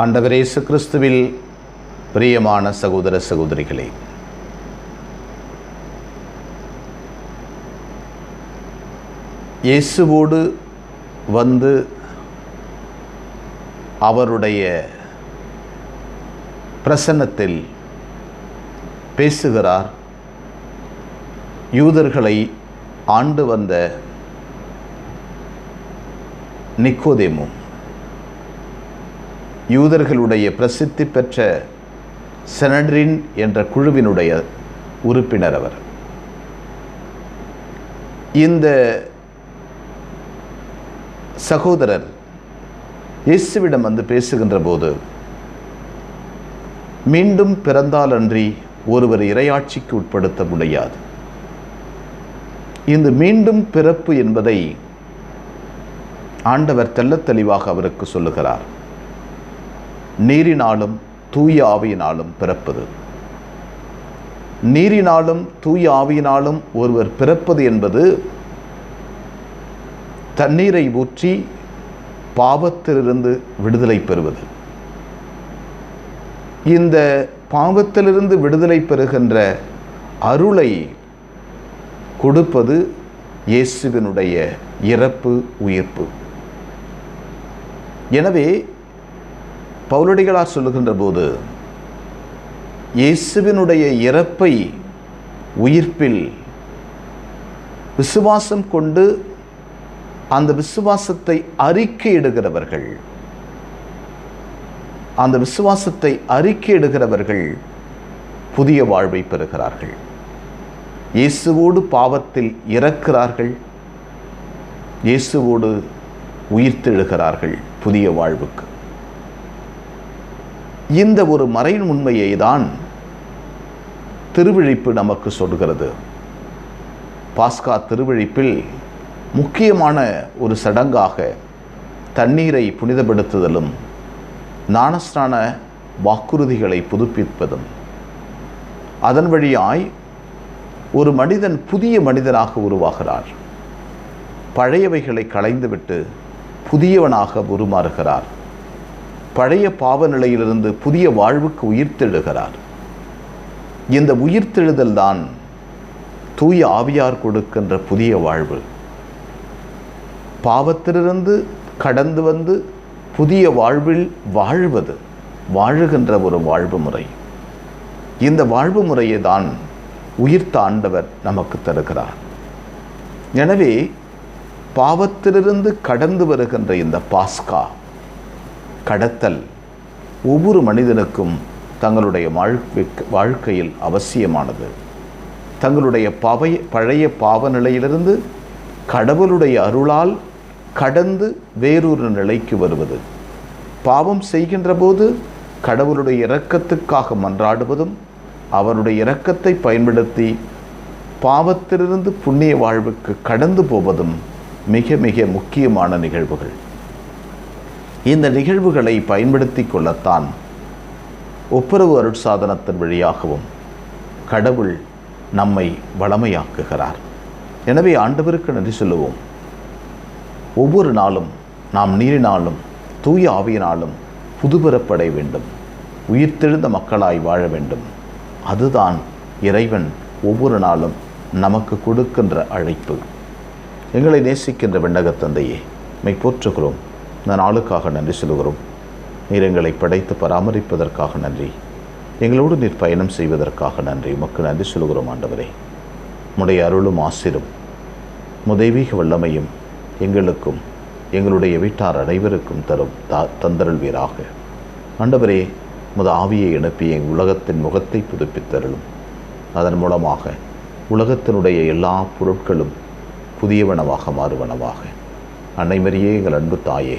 ஆண்டவரேசு இயேசு கிறிஸ்துவில் பிரியமான சகோதர சகோதரிகளே இயேசுவோடு வந்து அவருடைய பிரசன்னத்தில் பேசுகிறார். யூதர்களை ஆண்டு வந்த நிக்கோதேமும் யூதர்களுடைய பிரசித்தி பெற்ற செனட்ரின் என்ற குழுவினுடைய உறுப்பினர் அவர். இந்த சகோதரர் இயேசுவிடம் வந்து பேசுகின்ற போது மீண்டும் பிறந்தாலன்றி ஒருவர் இரையாட்சிக்கு உட்படுத்த முடியாது. இந்த மீண்டும் பிறப்பு என்பதை ஆண்டவர் தெல்ல தெளிவாக அவருக்கு சொல்லுகிறார். நீரினாலும் தூய ஆவியினாலும் பிறப்பது. நீரினாலும் தூய ஆவியினாலும் ஒருவர் பிறப்பது என்பது தண்ணீரை ஊற்றி பாவத்திலிருந்து விடுதலை பெறுவது. இந்த பாவத்திலிருந்து விடுதலை பெறுகின்ற அருளை கொடுப்பது இயேசுவினுடைய இறப்பு உயிர்ப்பு. எனவே பவுலடிகளார் சொல்லுகின்ற போது இயேசுவினுடைய இறப்பை உயிர்ப்பில் விசுவாசம் கொண்டு அந்த விசுவாசத்தை அறிக்கையிடுகிறவர்கள் அந்த விசுவாசத்தை அறிக்கையிடுகிறவர்கள் புதிய வாழ்வை பெறுகிறார்கள். இயேசுவோடு பாவத்தில் இறக்கிறார்கள். இயேசுவோடு உயிர்த்தெழுகிறார்கள் புதிய வாழ்வுக்கு. இந்த ஒரு மறையின் உண்மையை தான் திருவிழிப்பு நமக்கு சொல்கிறது. பாஸ்கா திருவிழிப்பில் முக்கியமான ஒரு சடங்காக தண்ணீரை புனிதப்படுத்துதலும் ஞானஸ்நான வாக்குறுதிகளை புதுப்பிப்பதும். அதன் வழியாய் ஒரு மனிதன் புதிய மனிதனாக உருவாகிறார். பழையவைகளை களைந்துவிட்டு புதியவனாக உருமாறுகிறார். பழைய பாவ நிலையிலிருந்து புதிய வாழ்வுக்கு உயிர்த்தெழுகிறார். இந்த உயிர்த்தெழுதல் தான் தூய ஆவியார் கொடுக்கின்ற புதிய வாழ்வு. பாவத்திலிருந்து கடந்து வந்து புதிய வாழ்வில் வாழ்வது வாழுகின்ற ஒரு வாழ்வு முறை. இந்த வாழ்வு முறையை தான் உயிர்த்த ஆண்டவர் நமக்கு தருகிறார். எனவே பாவத்திலிருந்து கடந்து வருகின்ற இந்த பாஸ்கா கடத்தல் ஒவ்வொரு மனிதனுக்கும் தங்களுடைய வாழ்க்கை வாழ்க்கையில் அவசியமானது. தங்களுடைய பவை பழைய பாவ நிலையிலிருந்து கடவுளுடைய அருளால் கடந்து வேறொரு நிலைக்கு வருவது. பாவம் செய்கின்ற போது கடவுளுடைய இரக்கத்துக்காக மன்றாடுவதும் அவருடைய இரக்கத்தை பயன்படுத்தி பாவத்திலிருந்து புண்ணிய வாழ்வுக்கு கடந்து போவதும் மிக மிக முக்கியமான நிகழ்வுகள். இந்த நிகழ்வுகளை பயன்படுத்தி கொள்ளத்தான் ஒப்புரவு அருட்சாதனத்தின் வழியாகவும் கடவுள் நம்மை வளமையாக்குகிறார். எனவே ஆண்டவருக்கு நன்றி சொல்லுவோம். ஒவ்வொரு நாளும் நாம் நீரினாலும் தூய ஆவியினாலும் புதுபிறப்படைய வேண்டும். உயிர்த்தெழுந்த மக்களாய் வாழ வேண்டும். அதுதான் இறைவன் ஒவ்வொரு நாளும் நமக்கு கொடுக்கின்ற அழைப்பு. எங்களை நேசிக்கின்ற விண்ணகத் தந்தையே மை போற்றுகிறோம் இந்த நாளுக்காக நன்றி சொல்கிறோம் நீர் எங்களை படைத்து பராமரிப்பதற்காக நன்றி. எங்களோடு நீர் பயணம் செய்வதற்காக நன்றி. உமக்கு நன்றி சொல்கிறோம் ஆண்டவரே. உடைய அருளும் ஆசிரும் முதைவீக வல்லமையும் எங்களுக்கும் எங்களுடைய வீட்டார் அனைவருக்கும் தரும் த தந்தருள்வீராக ஆண்டவரே முத ஆவியை அனுப்பி எங்கள் உலகத்தின் முகத்தை புதுப்பித்தருளும். அதன் மூலமாக உலகத்தினுடைய எல்லா பொருட்களும் புதியவனவாக மாறுவனவாக. அன்னைமரியே எங்கள் அன்பு தாயே